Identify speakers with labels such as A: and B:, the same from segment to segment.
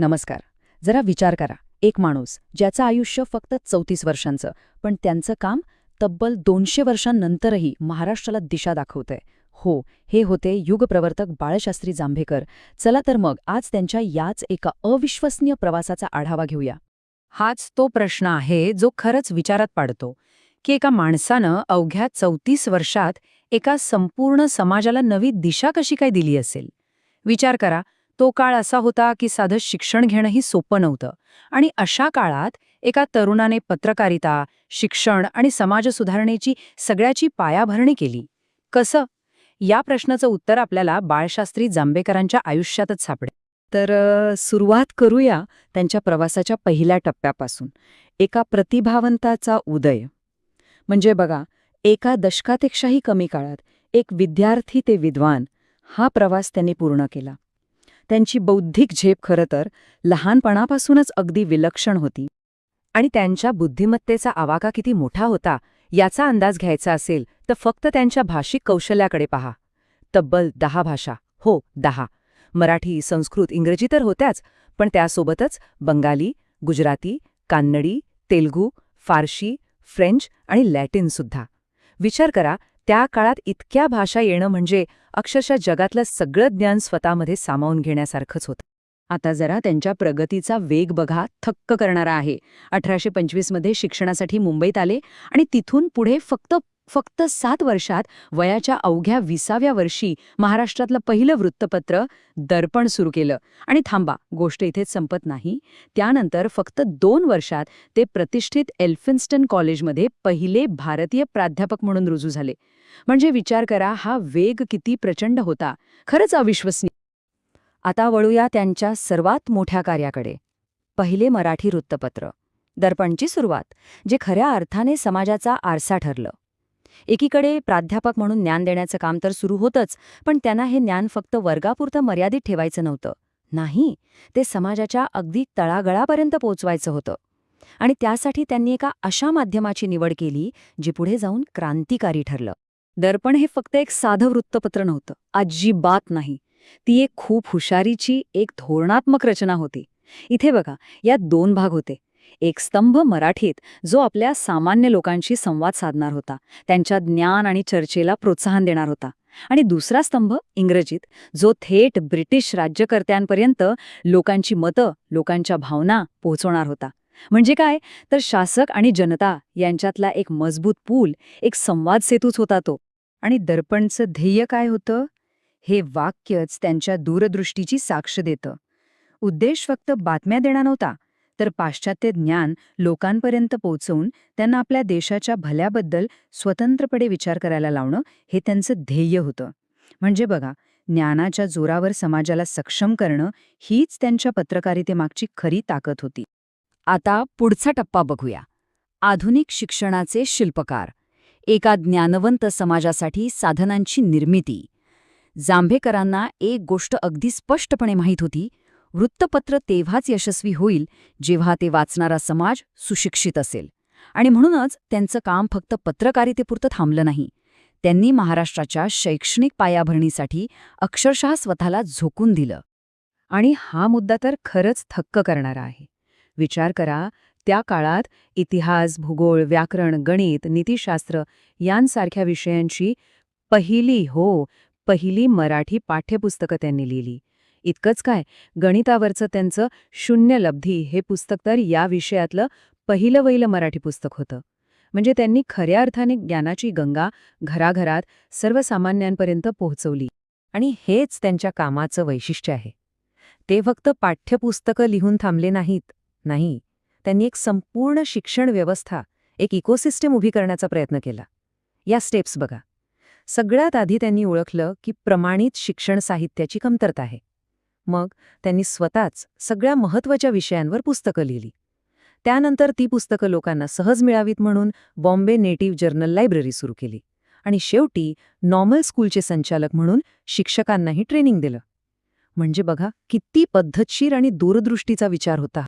A: नमस्कार. जरा विचार करा. एक माणूस ज्याचं आयुष्य फक्त चौतीस वर्षांचं पण त्यांचं काम तब्बल दोनशे वर्षांनंतरही महाराष्ट्राला दिशा दाखवतंय. हो हे होते युगप्रवर्तक बाळशास्त्री जांभेकर. चला तर मग आज त्यांच्या याच एका अविश्वसनीय प्रवासाचा आढावा घेऊया. हाच तो प्रश्न आहे जो खरंच विचारात पाडतो की एका माणसानं अवघ्या चौतीस वर्षात एका संपूर्ण समाजाला नवी दिशा कशी काय दिली असेल? विचार करा. तो काळ असा होता की साधं शिक्षण घेणंही सोपं नव्हतं. आणि अशा काळात एका तरुणाने पत्रकारिता शिक्षण आणि समाज सुधारणेची सगळ्याची पायाभरणी केली. कसं? या प्रश्नाचं उत्तर आपल्याला बाळशास्त्री जांभेकरांच्या आयुष्यातच सापडेल. तर सुरुवात करूया त्यांच्या प्रवासाच्या पहिल्या टप्प्यापासून. एका प्रतिभावंताचा उदय. म्हणजे बघा एका दशकापेक्षाही कमी काळात एक विद्यार्थी ते विद्वान हा प्रवास त्यांनी पूर्ण केला. त्यांची बौद्धिक झेप खरं तर लहानपणापासूनच अगदी विलक्षण होती. आणि त्यांच्या बुद्धिमत्तेचा आवाका किती मोठा होता याचा अंदाज घ्यायचा असेल तर फक्त त्यांच्या भाषिक कौशल्याकडे पहा. तब्बल दहा भाषा. हो दहा. मराठी संस्कृत इंग्रजी तर होत्याच पण त्यासोबतच बंगाली गुजराती कान्नडी तेलगू फारशी फ्रेंच आणि लॅटिनसुद्धा विचार करा त्या काळात इतक्या भाषा येणं म्हणजे अक्षरशः जगातलं सगळं ज्ञान स्वतःमध्ये सामावून घेण्यासारखंच होतं. आता जरा त्यांच्या प्रगतीचा वेग बघा थक्क करणारा आहे. अठराशे पंचवीसमध्ये शिक्षणासाठी मुंबईत आले आणि तिथून पुढे फक्त फक्त सात वर्षात वयाच्या अवघ्या विसाव्या वर्षी महाराष्ट्रातलं पहिलं वृत्तपत्र दर्पण सुरू केलं. आणि थांबा गोष्ट इथेच संपत नाही. त्यानंतर फक्त दोन वर्षात ते प्रतिष्ठित एल्फिन्स्टन कॉलेजमध्ये पहिले भारतीय प्राध्यापक म्हणून रुजू झाले. म्हणजे विचार करा हा वेग किती प्रचंड होता. खरंच अविश्वसनीय. आता वळूया त्यांच्या सर्वात मोठ्या कार्याकडे. पहिले मराठी वृत्तपत्र. दर्पणची सुरुवात जे खऱ्या अर्थाने समाजाचा आरसा ठरलं. एकीकडे प्राध्यापक म्हणून ज्ञान देण्याचं काम तर सुरू होतंच पण त्यांना हे ज्ञान फक्त वर्गापुरतं मर्यादित ठेवायचं नव्हतं. नाही ते समाजाच्या अगदी तळागळापर्यंत पोचवायचं होतं. आणि त्यासाठी त्यांनी एका अशा माध्यमाची निवड केली जी पुढे जाऊन क्रांतिकारी ठरलं. दर्पण हे फक्त एक साधं वृत्तपत्र नव्हतं अजिबात नाही. ती एक खूप हुशारीची एक धोरणात्मक रचना होती. इथे बघा यात दोन भाग होते. एक स्तंभ मराठीत जो आपल्या सामान्य लोकांशी संवाद साधणार होता. त्यांच्या ज्ञान आणि चर्चेला प्रोत्साहन देणार होता. आणि दुसरा स्तंभ इंग्रजीत जो थेट ब्रिटिश राज्यकर्त्यांपर्यंत लोकांची मतं लोकांच्या भावना पोहोचवणार होता. म्हणजे काय? तर शासक आणि जनता यांच्यातला एक मजबूत पूल एक संवाद सेतूच होता तो. आणि दर्पणचं ध्येय काय होतं? हे वाक्यच त्यांच्या दूरदृष्टीची साक्ष देतं. उद्देश फक्त बातम्या देणार नव्हता. तर पाश्चात्य ज्ञान लोकांपर्यंत पोहोचवून त्यांना आपल्या देशाच्या भल्याबद्दल स्वतंत्रपणे विचार करायला लावणं हे त्यांचं ध्येय होतं. म्हणजे बघा ज्ञानाच्या जोरावर समाजाला सक्षम करणं हीच त्यांच्या पत्रकारितेमागची खरी ताकद होती. आता पुढचा टप्पा बघूया. आधुनिक शिक्षणाचे शिल्पकार. एका ज्ञानवंत समाजासाठी साधनांची निर्मिती. जांभेकरांना एक गोष्ट अगदी स्पष्टपणे माहीत होती वृत्तपत्र तेव्हाच यशस्वी होईल जेव्हा ते वाचणारा समाज सुशिक्षित असेल. आणि म्हणूनच त्यांचं काम फक्त पत्रकारितेपुरतं थांबलं नाही. त्यांनी महाराष्ट्राच्या शैक्षणिक पायाभरणीसाठी अक्षरशः स्वतःला झोकून दिलं. आणि हा मुद्दा तर खरंच थक्क करणारा आहे. विचार करा त्या काळात इतिहास भूगोल व्याकरण गणित नीतिशास्त्र यांसारख्या विषयांची पहिली हो पहिली मराठी पाठ्यपुस्तकं त्यांनी लिहिली. इतकंच काय? गणितावरचं त्यांचं शून्य लब्धी हे पुस्तक तर या विषयातलं पहिलं वहिलं मराठी पुस्तक होतं. म्हणजे त्यांनी खऱ्या अर्थाने ज्ञानाची गंगा घराघरात सर्वसामान्यांपर्यंत पोहोचवली. आणि हेच त्यांच्या कामाचं वैशिष्ट्य आहे. ते फक्त पाठ्यपुस्तकं लिहून थांबले नाहीत. नाही त्यांनी एक संपूर्ण शिक्षण व्यवस्था एक इकोसिस्टम उभी करण्याचा प्रयत्न केला. या स्टेप्स बघा. सगळ्यात आधी त्यांनी ओळखलं की प्रमाणित शिक्षण साहित्याची कमतरता आहे. मग त्यांनी स्वतःच सगळ्या महत्त्वाच्या विषयांवर पुस्तकं लिहिली. त्यानंतर ती पुस्तकं लोकांना सहज मिळावीत म्हणून बॉम्बे नेटिव्ह जर्नल लायब्ररी सुरू केली आणि शेवटी नॉर्मल स्कूलचे संचालक म्हणून शिक्षकांनाही ट्रेनिंग दिलं. म्हणजे बघा किती पद्धतशीर आणि दूरदृष्टीचा विचार होता.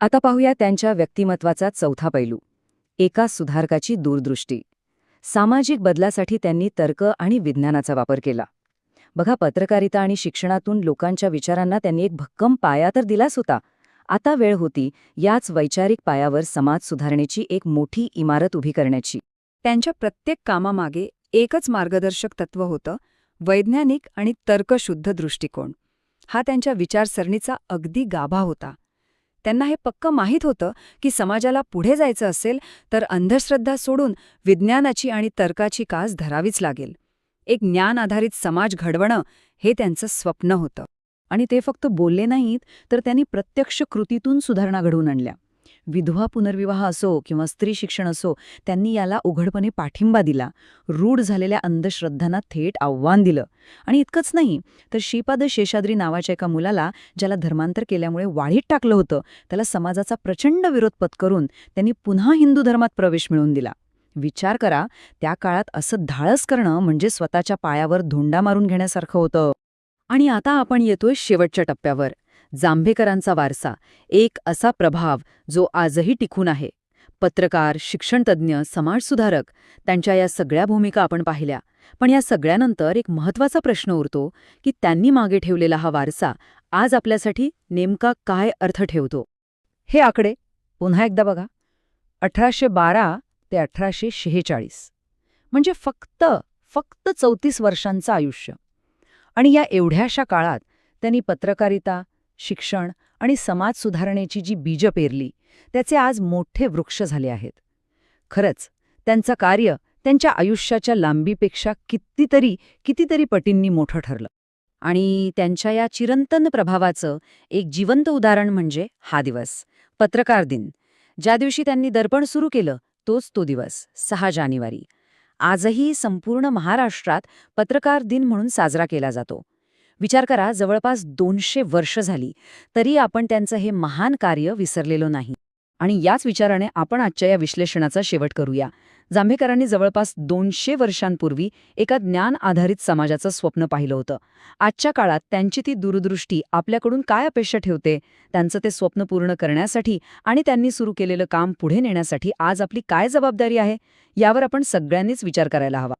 A: आता पाहूया त्यांच्या व्यक्तिमत्वाचा चौथा पैलू एका सुधारकाची दूरदृष्टी. सामाजिक बदलासाठी त्यांनी तर्क आणि विज्ञानाचा वापर केला. बघा पत्रकारिता आणि शिक्षणातून लोकांच्या विचारांना त्यांनी एक भक्कम पाया तर दिलाच होता. आता वेळ होती याच वैचारिक पायावर समाज सुधारणेची एक मोठी इमारत उभी करण्याची.
B: त्यांच्या प्रत्येक कामामागे एकच मार्गदर्शक तत्व होतं वैज्ञानिक आणि तर्कशुद्ध दृष्टिकोन. हा त्यांच्या विचारसरणीचा अगदी गाभा होता. त्यांना हे पक्क माहीत होतं की समाजाला पुढे जायचं असेल तर अंधश्रद्धा सोडून विज्ञानाची आणि तर्काची कास धरावीच लागेल. एक ज्ञान आधारित समाज घडवणं हे त्यांचं स्वप्न होतं.
A: आणि ते फक्त बोलले नाहीत तर त्यांनी प्रत्यक्ष कृतीतून सुधारणा घडवून आणल्या. विधवा पुनर्विवाह असो किंवा स्त्री शिक्षण असो त्यांनी याला उघडपणे पाठिंबा दिला रूढ झालेल्या अंधश्रद्धांना थेट आव्हान दिलं. आणि इतकंच नाही तर श्रीपाद शेषाद्री नावाच्या एका मुलाला ज्याला धर्मांतर केल्यामुळे वाळीत टाकलं होतं त्याला समाजाचा प्रचंड विरोध पत्करून त्यांनी पुन्हा हिंदू धर्मात प्रवेश मिळवून दिला. विचार करा त्या काळात असं धाळस करणं म्हणजे स्वतःच्या पायावर धोंडा मारून घेण्यासारखं होतं. आणि आता आपण येतोय शेवटच्या टप्प्यावर जांभेकरांचा वारसा. एक असा प्रभाव जो आजही टिकून आहे. पत्रकार शिक्षणतज्ज्ञ समाजसुधारक त्यांच्या या सगळ्या भूमिका आपण पाहिल्या. पण या सगळ्यानंतर एक महत्त्वाचा प्रश्न उरतो की त्यांनी मागे ठेवलेला हा वारसा आज आपल्यासाठी नेमका काय अर्थ ठेवतो? हे आकडे पुन्हा एकदा बघा. अठराशे बारा ते अठराशे शेहेचाळीस. म्हणजे फक्त फक्त चौतीस वर्षांचं आयुष्य. आणि या एवढ्याशा काळात त्यांनी पत्रकारिता शिक्षण आणि समाज सुधारणेची जी बीजं पेरली त्याचे आज मोठे वृक्ष झाले आहेत. खरंच त्यांचं कार्य त्यांच्या आयुष्याच्या लांबीपेक्षा कितीतरी कितीतरी पटींनी मोठं ठरलं. आणि त्यांच्या या चिरंतन प्रभावाचं एक जिवंत उदाहरण म्हणजे हा दिवस पत्रकार दिन. ज्या दिवशी त्यांनी दर्पण सुरू केलं तोच तो दिवस सहा जानेवारी. आजही संपूर्ण महाराष्ट्रात पत्रकार दिन म्हणून साजरा केला जातो. विचार करा जवळपास दोनशे वर्ष झाली तरी आपण त्यांचं हे महान कार्य विसरलेलो नाही. आणि याच विचाराने आपण आजच्या या विश्लेषणाचा शेवट करूया. जांभेकरांनी जवळपास दोनशे वर्षांपूर्वी एका ज्ञान आधारित समाजाचं स्वप्न पाहिलं होतं. आजच्या काळात त्यांची ती दूरदृष्टी आपल्याकडून काय अपेक्षा ठेवते त्यांचं ते स्वप्न पूर्ण करण्यासाठी आणि त्यांनी सुरू केलेलं काम पुढे नेण्यासाठी आज आपली काय जबाबदारी आहे यावर आपण सगळ्यांनीच विचार करायला हवा.